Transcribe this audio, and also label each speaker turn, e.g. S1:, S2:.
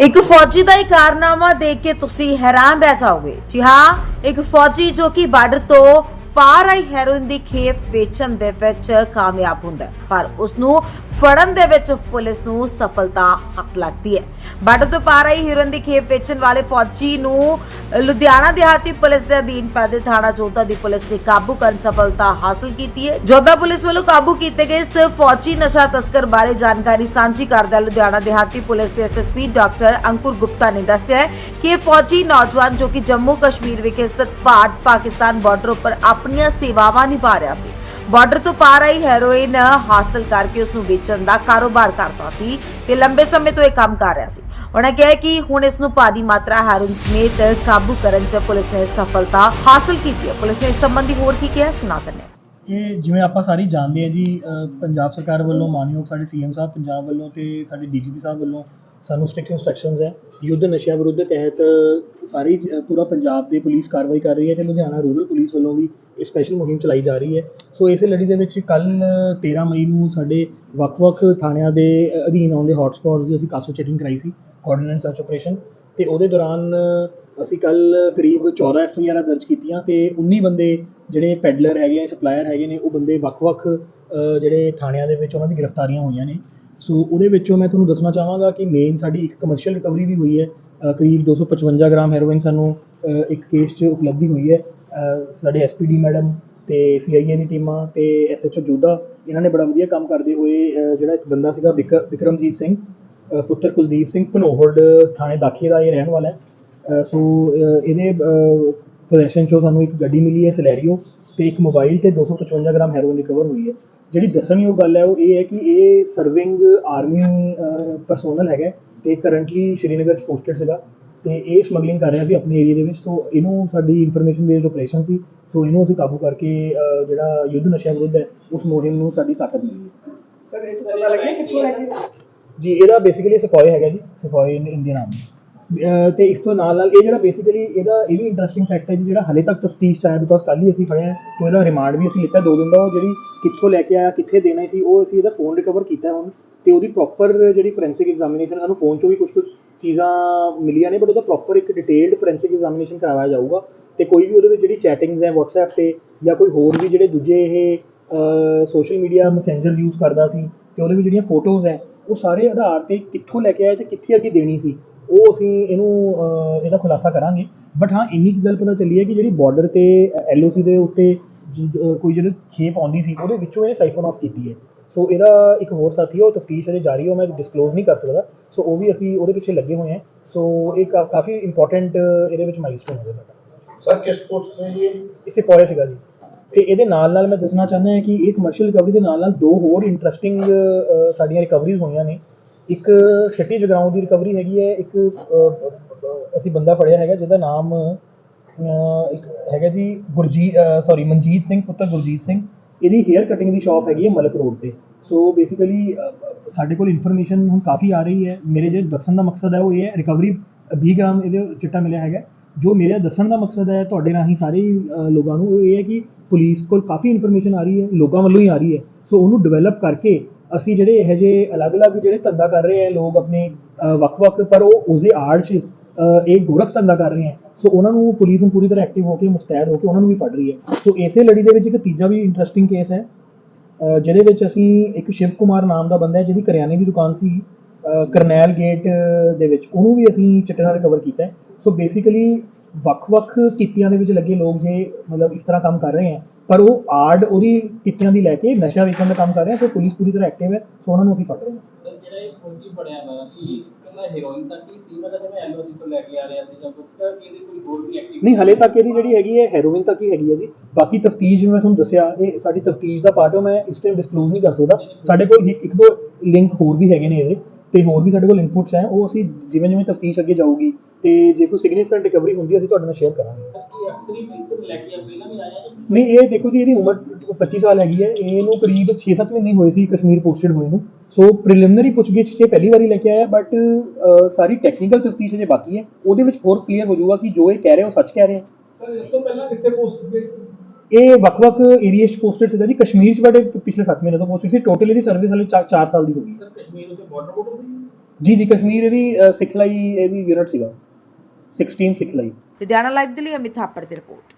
S1: ਇੱਕ ਫੌਜੀ ਦਾ ਇਹ ਕਾਰਨਾਮਾ ਦੇਖ ਕੇ ਤੁਸੀਂ ਹੈਰਾਨ ਰਹਿ ਜਾਓਗੇ। ਜੀ ਹਾਂ, ਇੱਕ ਫੌਜੀ ਜੋ ਕਿ ਬਾਰਡਰ ਤੋਂ ਪਾਰ ਆਈ ਹੈਰੋਇਨ ਦੀ ਖੇਪ ਵੇਚਣ ਦੇ ਵਿੱਚ ਕਾਮਯਾਬ ਹੁੰਦਾ ਹੈ। ਪਰ ਉਸ ਨੂੰ ਫੜਨ ਦੇ ਵਿੱਚ ਪੁਲਿਸ ਨੂੰ ਸਫਲਤਾ ਹੱਥ ਲੱਗਦੀ ਹੈ। ਬਾਰਡਰ ਤੋਂ ਪਾਰ ਆਈ ਹੈਰੋਇਨ ਦੀ ਖੇਪ ਵੇਚਣ ਵਾਲੇ ਫੌਜੀ ਨੂੰ ਲੁਧਿਆਣਾ ਦਿਹਾਤੀ ਪੁਲਿਸ ਦੇ ਅਧੀਨ ਪੈਦੇ ਥਾਣਾ ਜੋਧਾ ਦੀ ਪੁਲਿਸ ਨੇ ਕਾਬੂ ਕਰਨ ਸਫਲਤਾ ਹਾਸਲ ਕੀਤੀ ਹੈ। ਜੋਧਾ ਪੁਲਿਸ ਵੱਲੋਂ ਕਾਬੂ ਕੀਤੇ ਗਏ ਇਸ ਫੌਜੀ ਨਸ਼ਾ ਤਸਕਰ ਬਾਰੇ ਜਾਣਕਾਰੀ ਸਾਂਝੀ ਕਰਦਿਆਂ ਲੁਧਿਆਣਾ ਦਿਹਾਤੀ ਪੁਲਿਸ ਦੇ ਐਸਐਸਪੀ ਡਾਕਟਰ ਅੰਕੁਰ ਗੁਪਤਾ ਨੇ ਦੱਸਿਆ ਕਿ ਇਹ ਫੌਜੀ ਨੌਜਵਾਨ ਜੋ ਕਿ ਜੰਮੂ ਕਸ਼ਮੀਰ ਵਿਖੇ ਸਥਿਤ ਭਾਰਤ ਪਾਕਿਸਤਾਨ ਬਾਰਡਰ ਉੱਪਰ ਆਪਣੀਆਂ ਸੇਵਾਵਾਂ ਨਿਭਾ ਰਿਹਾ ਸੀ। ਬਾਰਡਰ ਤੋਂ ਪਾਰ ਆਈ ਹੈਰੋਇਨ ਹਾਸਲ ਕਰਕੇ ਉਸ ਨੂੰ ਵੇਚਣ ਦਾ ਕਾਰੋਬਾਰ ਕਰਦਾ ਸੀ ਤੇ ਲੰਬੇ ਸਮੇਂ ਤੋਂ ਇਹ ਕੰਮ ਕਰ ਰਿਹਾ ਸੀ। ਉਹਨਾਂ ਕਿਹਾ ਕਿ ਹੁਣ ਇਸ ਨੂੰ ਭਾਰੀ ਮਾਤਰਾ ਹੈਰੋਇਨ ਸਮੇਤ ਕਾਬੂ ਕਰਨ 'ਚ ਪੁਲਿਸ ਨੇ ਸਫਲਤਾ ਹਾਸਲ ਕੀਤੀ ਹੈ। ਪੁਲਿਸ ਨੇ ਇਸ ਸੰਬੰਧੀ ਹੋਰ ਕੀ ਕਿਹਾ ਸੁਣਾ ਦਿੰਦੇ
S2: ਇਹ ਜਿਵੇਂ ਆਪਾਂ ਸਾਰੇ ਜਾਣਦੇ ਆ ਜੀ ਪੰਜਾਬ ਸਰਕਾਰ ਵੱਲੋਂ ਮਾਨਯੋਗ ਸਾਡੇ ਸੀਐਮ ਸਾਹਿਬ ਪੰਜਾਬ ਵੱਲੋਂ ਤੇ ਸਾਡੇ ਡੀਜੀਪੀ ਸਾਹਿਬ ਵੱਲੋਂ ਸਾਨੂੰ ਸਟ੍ਰਿਕਟ ਇਨਸਟਰਕਸ਼ਨਸ ਹੈ। ਯੁੱਧ ਨਸ਼ਿਆਂ ਵਿਰੁੱਧ ਤਹਿਤ ਸਾਰੀ ਪੂਰਾ ਪੰਜਾਬ ਦੀ ਪੁਲਿਸ ਕਾਰਵਾਈ ਕਰ ਰਹੀ ਹੈ ਤੇ ਲੁਧਿਆਣਾ ਰੂਰਲ ਪੁਲਿਸ ਵੱਲੋਂ ਵੀ ਸਪੈਸ਼ਲ ਮੁਹਿੰਮ ਚਲਾਈ ਜਾ ਰਹੀ ਹੈ। ਸੋ ਇਸੇ ਲੜੀ ਦੇ ਵਿੱਚ ਕੱਲ 13 ਮਈ ਨੂੰ ਸਾਡੇ ਵੱਖ-ਵੱਖ ਥਾਣਿਆਂ ਦੇ ਅਧੀਨ ਆਉਂਦੇ ਹੌਟਸਪੌਟਸ ਦੀ ਅਸੀਂ ਕਾਸੋ ਚੈਕਿੰਗ ਕਰਾਈ ਸੀ ਕੋਆਰਡੀਨੇਟ ਸਰਚ ਆਪਰੇਸ਼ਨ ਤੇ ਉਹਦੇ ਦੌਰਾਨ ਅਸੀਂ ਕੱਲ ਕਰੀਬ 14 ਐਫ ਆਈ ਆਰ ਦਰਜ ਕੀਤੀਆਂ ਤੇ 19 ਬੰਦੇ ਜਿਹੜੇ ਪੈਡਲਰ ਹੈਗੇ ਆ ਸਪਲਾਇਰ ਹੈਗੇ ਨੇ ਉਹ ਬੰਦੇ ਵੱਖ-ਵੱਖ ਜਿਹੜੇ ਥਾਣਿਆਂ ਦੇ ਵਿੱਚ ਉਹਨਾਂ ਦੀ ਗ੍ਰਿਫਤਾਰੀਆਂ ਹੋਈਆਂ ਨੇ। ਸੋ ਉਹਦੇ ਵਿੱਚੋਂ ਮੈਂ ਤੁਹਾਨੂੰ ਦੱਸਣਾ ਚਾਹਾਂਗਾ ਕਿ ਮੇਨ ਸਾਡੀ ਇੱਕ ਕਮਰਸ਼ੀਅਲ ਰਿਕਵਰੀ ਵੀ ਹੋਈ ਹੈ। ਅ, ਕਰੀਬ 255 ਗ੍ਰਾਮ ਹੈਰੋਇਨ ਸਾਨੂੰ ਇੱਕ ਕੇਸ 'ਚ ਉਪਲਬਧੀ ਹੋਈ ਹੈ। ਅ, ਸਾਡੇ ਐਸਪੀਡੀ ਮੈਡਮ ਤੇ ਸੀਆਈਏ ਦੀ ਟੀਮਾਂ ਤੇ ਐਸਐਚਓ ਜੋਧਾ ਇਹਨਾਂ ਨੇ ਬੜਾ ਵਧੀਆ ਕੰਮ ਕਰਦੇ ਹੋਏ ਅ, ਜਿਹੜਾ ਇੱਕ ਬੰਦਾ ਸੀਗਾ ਵਿਕ- ਵਿਕਰਮਜੀਤ ਸਿੰਘ ਅ, ਪੁੱਤਰ ਕੁਲਦੀਪ ਸਿੰਘ ਧਨੋਹੜ ਥਾਣੇ ਦਾਖੇ ਦਾ ਇਹ ਰਹਿਣ ਵਾਲਾ ਹੈ। ਅ, ਸੋ ਅ, ਇਹਦੇ ਪੋਜੀਸ਼ਨ ਚੋਂ ਸਾਨੂੰ ਇੱਕ ਗੱਡੀ ਮਿਲੀ ਹੈ ਸਲੈਰੀਓ ਤੇ ਇੱਕ ਮੋਬਾਈਲ ਤੇ 255 ਗ੍ਰਾਮ ਹੈਰੋਇਨ ਰਿਕਵਰ ਹੋਈ ਹੈ। ਜਿਹੜੀ ਦੱਸਣਯੋਗ ਗੱਲ ਹੈ ਉਹ ਇਹ ਹੈ ਕਿ ਇਹ ਸਰਵਿੰਗ ਆਰਮੀ ਪਰਸੋਨਲ ਹੈਗਾ ਤੇ ਕਰੰਟਲੀ ਸ਼੍ਰੀਨਗਰ ਚ ਪੋਸਟਡ ਸੀਗਾ। ਤੇ ਇਹ ਸਮਗਲਿੰਗ ਕਰ ਰਿਹਾ ਸੀ ਆਪਣੇ ਏਰੀਆ ਦੇ ਵਿੱਚ। ਸੋ ਇਹਨੂੰ ਸਾਡੀ ਇਨਫੋਰਮੇਸ਼ਨ ਬੇਸਡ ਆਪਰੇਸ਼ਨ ਸੀ। ਸੋ ਇਹਨੂੰ ਅਸੀਂ ਕਾਬੂ ਕਰਕੇ ਜਿਹੜਾ ਯੁੱਧ ਨਸ਼ਾ ਵਿਰੁੱਧ ਹੈ ਉਸ ਮੁਹਿੰਮ ਨੂੰ ਸਾਡੀ ਤਾਕਤ ਮਿਲੀ। ਹੈ
S3: ਸਰ ਇਸ ਪਤਾ ਲੱਗਿਆ ਕਿੱਥੋਂ ਲੈ ਕੇ?
S2: ਜੀ ਇਹਦਾ ਬੇਸਿਕਲੀ ਸਪੋਏ ਹੈਗਾ ਜੀ ਸਪੋਏ ਇੰਡੀਅਨ ਆਰਮੀ ਅਹ ਤੇ ਇਸ ਤੋਂ ਨਾਲ ਨਾਲ ਇਹ ਜਿਹੜਾ ਬੇਸਿਕਲੀ ਇਹਦਾ ਇਹ ਵੀ ਇੰਟਰਸਟਿੰਗ ਫੈਕਟ ਹੈ ਜੀ ਜਿਹੜਾ ਹਲੇ ਤੱਕ ਤਫਤੀਸ਼ ਚ ਆਇਆ ਬਿਕੋਜ਼ ਕੱਲ ਹੀ ਅਸੀਂ ਫੜਿਆ ਤੇ ਇਹਦਾ ਰਿਮਾਂਡ ਵੀ ਅਸੀਂ ਲਿੱਤਾ। ਦੋ ਦਿਨ ਦਾ ਉਹ ਜਿਹੜੀ ਕਿੱਥੋਂ ਲੈ ਕੇ ਆਇਆ ਕਿੱਥੇ ਦੇਣਾ ਸੀ ਉਹ ਅਸੀਂ ਇਹਦਾ ਫੋਨ ਰਿਕਵਰ ਕੀਤਾ ਹੁਣ। ਤੇ ਉਹਦੀ ਪ੍ਰੋਪਰ ਜਿਹੜੀ ਫੋਰੈਂਸਿਕ ਐਗਜ਼ਾਮੀਨੇਸ਼ਨ ਸਾਨੂੰ ਫੋਨ ਚੋਂ ਵੀ ਕੁਝ ਕੁਝ ਚੀਜ਼ਾਂ ਮਿਲੀਆਂ ਨੇ ਬਟ ਉਹਦਾ ਪ੍ਰੋਪਰ ਇੱਕ ਡਿਟੇਲਡ ਫੋਰੈਂਸਿਕ ਐਗਜ਼ਾਮੀਨੇਸ਼ਨ ਕਰਵਾਇਆ ਜਾਊਗਾ ਤੇ ਕੋਈ ਵੀ ਉਹਦੇ ਵਿੱਚ ਜਿਹੜੀ ਚੈਟਿੰਗਸ ਹੈ WhatsApp ਤੇ ਜਾਂ ਕੋਈ ਹੋਰ ਵੀ ਜਿਹੜੇ ਦੂਜੇ ਇਹ ਸੋਸ਼ਲ ਮੀਡੀਆ ਮੈਸੇਂਜਰ ਯੂਜ਼ ਕਰਦਾ ਸੀ ਤੇ ਉਹਦੇ ਵਿੱਚ ਜਿਹੜੀਆਂ ਫੋਟੋਜ਼ ਹੈ, ਉਹ ਸਾਰੇ ਆਧਾਰ ਤੇ ਕਿੱਥੋਂ ਲੈ ਕੇ ਆਏ ਤੇ ਕਿੱਥੇ ਅੱਗੇ ਦੇਣੀ ਸੀ, ਉਹ ਅਸੀਂ ਇਹਨੂੰ ਇਹਦਾ ਖੁਲਾਸਾ ਕਰਾਂਗੇ। ਬਟ ਹਾਂ, ਇੰਨੀ ਕੁ ਗੱਲ ਪਤਾ ਚੱਲੀ ਹੈ ਕਿ ਜਿਹੜੀ ਬਾਰਡਰ ਤੇ ਐਲਓਸੀ ਦੇ ਉੱਤੇ, ਜ- ਕੋਈ ਜਿਹੜੀ ਖੇਪ ਆਉਂਦੀ ਸੀ, ਉਹਦੇ ਵਿੱਚੋਂ ਇਹ ਸਾਈਫਨ ਆਫ ਕੀਤੀ ਹੈ। ਸੋ ਇਹਦਾ ਇੱਕ ਹੋਰ ਸਾਥੀ ਹੈ ਉਹ ਤਫਤੀਸ਼ ਅਜੇ ਜਾਰੀ ਹੈ ਉਹ ਮੈਂ ਡਿਸਕਲੋਜ਼ ਨਹੀਂ ਕਰ ਸਕਦਾ। ਸੋ ਉਹ ਵੀ ਅਸੀਂ ਉਹਦੇ ਪਿੱਛੇ ਲੱਗੇ ਹੋਏ ਹਾਂ ਸੋ ਇਹ ਕਾ- ਕਾਫੀ ਇੰਪੋਰਟੈਂਟ ਇਹਦੇ ਵਿੱਚ ਮਾਈਲਸਟੋਨ ਹੋਵੇਗਾ ਸਾਡਾ
S3: ਸਰ ਕਿਸ ਪੋਸਟ ਤੇ ਜੀ?
S2: ਇਸੇ ਪੋਰੇ ਸੀਗਾ ਜੀ। ਤੇ ਇਹਦੇ ਨਾਲ ਨਾਲ ਮੈਂ ਦੱਸਣਾ ਚਾਹੁੰਦਾ ਹਾਂ ਕਿ ਇਹ ਕਮਰਸ਼ੀਅਲ ਰਿਕਵਰੀ ਦੇ ਨਾਲ ਨਾਲ ਦੋ ਹੋਰ ਇੰਟਰਸਟਿੰਗ ਸਾਡੀਆਂ ਰਿਕਵਰੀਜ਼ ਹੋਈਆਂ ਨੇ। ਇੱਕ ਸਿਟੀ ਜਗਰਾਉਂ ਦੀ ਰਿਕਵਰੀ ਹੈਗੀ ਹੈ ਇੱਕ ਅਹ, ਅਸੀਂ ਬੰਦਾ ਫੜਿਆ ਹੈਗਾ ਜਿਹਦਾ ਨਾਮ ਅਹ, ਇੱਕ ਹੈਗਾ ਜੀ ਗੁਰਜੀਤ ਸੌਰੀ ਮਨਜੀਤ ਸਿੰਘ ਪੁੱਤਰ ਗੁਰਜੀਤ ਸਿੰਘ। ਇਹਦੀ ਹੇਅਰ ਕਟਿੰਗ ਦੀ ਸ਼ਾਪ ਹੈਗੀ ਹੈ ਮਲਕ ਰੋਡ ਤੇ। ਸੋ ਬੇਸਿਕਲੀ ਸਾਡੇ ਕੋਲ ਇਨਫੋਰਮੇਸ਼ਨ ਹੁਣ ਕਾਫੀ ਆ ਰਹੀ ਹੈ। ਮੇਰੇ ਜਿਹੜੇ ਦੱਸਣ ਦਾ ਮਕਸਦ ਹੈ, ਉਹ ਇਹ ਹੈ ਰਿਕਵਰੀ 20 ਗ੍ਰਾਮ ਇਹਦੇ ਚਿੱਟਾ ਮਿਲਿਆ ਹੈਗਾ। ਜੋ ਮੇਰੇ ਦੱਸਣ ਦਾ ਮਕਸਦ ਹੈ, ਤੁਹਾਡੇ ਰਾਹੀਂ ਸਾਰੇ ਲੋਕਾਂ ਨੂੰ, ਉਹ ਇਹ ਹੈ ਕਿ ਪੁਲਿਸ ਕੋਲ ਕਾਫੀ ਇਨਫੋਰਮੇਸ਼ਨ ਆ ਰਹੀ ਹੈ, ਲੋਕਾਂ ਵੱਲੋਂ ਹੀ ਆ ਰਹੀ ਹੈ। ਸੋ ਉਹਨੂੰ ਡਿਵੈਲਪ ਕਰਕੇ ਅਸੀਂ ਜਿਹੜੇ ਇਹ ਜਿਹੇ ਅਲੱਗ-ਅਲੱਗ ਜਿਹੜੇ ਧੰਦਾ ਕਰ ਰਹੇ ਹੈ, ਲੋਕ ਆਪਣੇ ਵੱਖ-ਵੱਖ, ਪਰ ਉਹ ਉਸਦੇ ਆੜ 'ਚ ਇਹ ਗੋਰਖ ਧੰਦਾ ਕਰ ਰਹੇ ਹੈ। ਸੋ ਉਹਨਾਂ ਨੂੰ ਪੁਲਿਸ ਨੂੰ ਪੂਰੀ ਤਰ੍ਹਾਂ ਐਕਟਿਵ ਹੋ ਕੇ, ਮੁਸਤੈਦ ਹੋ ਕੇ ਉਹਨਾਂ ਨੂੰ ਵੀ ਫੜ ਰਹੀ ਹੈ। ਸੋ ਇਸੇ ਲੜੀ ਦੇ ਵਿੱਚ ਇੱਕ ਤੀਜਾ ਵੀ ਇੰਟਰਸਟਿੰਗ ਕੇਸ ਹੈ ਜਿਹਦੇ ਵਿੱਚ ਅਸੀਂ ਇੱਕ ਸ਼ਿਵ ਕੁਮਾਰ ਨਾਮ ਦਾ ਬੰਦਾ ਹੈ, ਜਿਹਦੀ ਕਰਿਆਨੇ ਦੀ ਦੁਕਾਨ ਸੀ ਕਰਨੈਲ ਗੇਟ ਦੇ ਵਿੱਚ। ਉਹਨੂੰ ਵੀ ਅਸੀਂ ਚਿੱਟੇ ਨਾਲ ਕਵਰ ਕੀਤਾ ਹੈ। ਸੋ ਬੇਸਿਕਲੀ ਵੱਖ-ਵੱਖ ਕਿੱਤਿਆਂ ਦੇ ਵਿੱਚ ਲੱਗੇ ਲੋਕ ਜੇ ਮਤਲਬ ਇਸ ਤਰ੍ਹਾਂ ਕੰਮ ਕਰ ਰਹੇ ਹੈ, ਪਰ ਉਹ ਆੜ ਉਹਦੀ ਕਿੱਤਿਆਂ ਦੀ ਲੈ ਕੇ ਨਸ਼ਾ ਵੇਚਣ ਦਾ ਕੰਮ ਕਰ ਰਹੇ ਹੈ ਸੋ ਪੁਲਿਸ ਪੂਰੀ ਤਰ੍ਹਾਂ ਐਕਟਿਵ ਹੈ ਸੋ ਉਹਨਾਂ ਨੂੰ ਅਸੀਂ ਫੜ ਰਹੇ ਹਾਂ।
S4: ਸਰ ਜਿਹੜਾ ਇਹ ਫੌਜੀ ਬਣਿਆ ਵਾ, ਕਿ ਕੱਲਾ ਹੀਰੋਇਨ ਤੱਕ ਹੀ ਸੀ ਮਤਲਬ ਜਿਵੇਂ ਐਲਓਸੀ ਤੋਂ ਲੈ ਕੇ ਆ ਰਿਹਾ ਸੀ ਜਾਂ ਕੁਝ ਤਾਂ ਇਹਦੀ ਕੋਈ ਹੋਰ ਵੀ ਐਕਟੀਵਿਟੀ
S2: ਨਹੀਂ, ਹਲੇ ਤੱਕ ਇਹਦੀ ਜਿਹੜੀ ਹੈਗੀ ਹੈ ਹੈਰੋਇਨ ਤੱਕ ਹੀ ਹੈਗੀ ਹੈ ਜੀ। ਬਾਕੀ ਤਫਤੀਸ਼ ਜਿਵੇਂ ਮੈਂ ਤੁਹਾਨੂੰ ਦੱਸਿਆ, ਇਹ ਸਾਡੀ ਤਫਤੀਸ਼ ਦਾ ਪਾਰਟ ਹੈ, ਮੈਂ ਇਸ ਟਾਈਮ ਡਿਸਕਲੋਜ਼ ਨਹੀਂ ਕਰ ਸਕਦਾ। ਸਾਡੇ ਕੋਲ ਇੱਕ ਇੱਕ ਦੋ ਲਿੰਕ ਹੋਰ ਵੀ ਹੈਗੇ ਨੇ ਇਹਦੇ, ਤੇ ਹੋਰ ਵੀ ਸਾਡੇ ਕੋਲ ਇਨਪੁਟਸ ਹੈ, ਉਹ ਅਸੀਂ ਜਿਵੇਂ ਜਿਵੇਂ ਤਫਤੀਸ਼ ਅੱਗੇ ਜਾਊਗੀ, ਤੇ ਜੇ ਕੋਈ ਸਿਗਨੀਫੀਕੈਂਟ ਰਿਕਵਰੀ ਹੁੰਦੀ ਹੈ, ਅਸੀਂ ਤੁਹਾਡੇ ਨਾਲ ਸ਼ੇਅਰ ਕਰਾਂਗੇ। ਨਹੀਂ ਇਹ ਦੇਖੋ ਜੀ ਇਹਦੀ ਉਮਰ 25 ਸਾਲ ਹੈਗੀ ਹੈ। ਇਹਨੂੰ ਕਰੀਬ 6-7 ਮਹੀਨੇ ਹੋਏ ਸੀ ਕਸ਼ਮੀਰ ਪੋਸਟਡ ਹੋਏ ਨੂੰ। ਸੋ ਪ੍ਰੀਲਿਮਿਨਰੀ ਪੁੱਛਗਿੱਛ 'ਚ ਪਹਿਲੀ ਵਾਰੀ ਲੈ ਕੇ ਆਇਆ ਬਟ ਸਾਰੀ ਟੈਕਨੀਕਲ ਤਫਤੀਸ਼ ਅਜੇ ਬਾਕੀ ਹੈ। ਉਹਦੇ ਵਿੱਚ ਹੋਰ ਕਲੀਅਰ ਹੋ ਜਾਊਗਾ ਕਿ ਜੋ ਇਹ ਕਹਿ ਰਹੇ ਹੋ ਸੱਚ ਕਹਿ ਰਹੇ
S3: ਸਰ ਇਸ ਤੋਂ ਪਹਿਲਾਂ ਕਿੱਥੇ ਪੋਸਟ
S2: ਇਹ ਵੱਖ-ਵੱਖ ਏਰੀਆ 'ਚ ਪੋਸਟਡ ਸੀਗਾ ਜੀ। ਕਸ਼ਮੀਰ 'ਚ ਬੜੇ ਪਿਛਲੇ 7 ਮਹੀਨੇ ਤੋਂ ਪੋਸਟਡ ਸੀ ਟੋਟਲ ਇਹਦੀ ਸਰਵਿਸ ਹਲੇ 4 ਸਾਲ ਦੀ ਹੋ ਗਈ।
S4: ਸਰ ਕਸ਼ਮੀਰ ਉੱਤੇ ਬਾਰਡਰ ਬਾਰਡਰ ਦੀ?
S2: ਜੀ ਜੀ ਕਸ਼ਮੀਰ ਇਹਦੀ ਸਿਖਲਾਈ ਇਹਦੀ ਯੂਨਿਟ ਸੀਗਾ। 16 ਸਿਖਲਾਈ।
S1: ਲੁਧਿਆਣਾ ਲਾਈਵ ਦੇ ਲਈ ਅਮਿਤ ਥਾਪੜ ਦੀ ਰਿਪੋਰਟ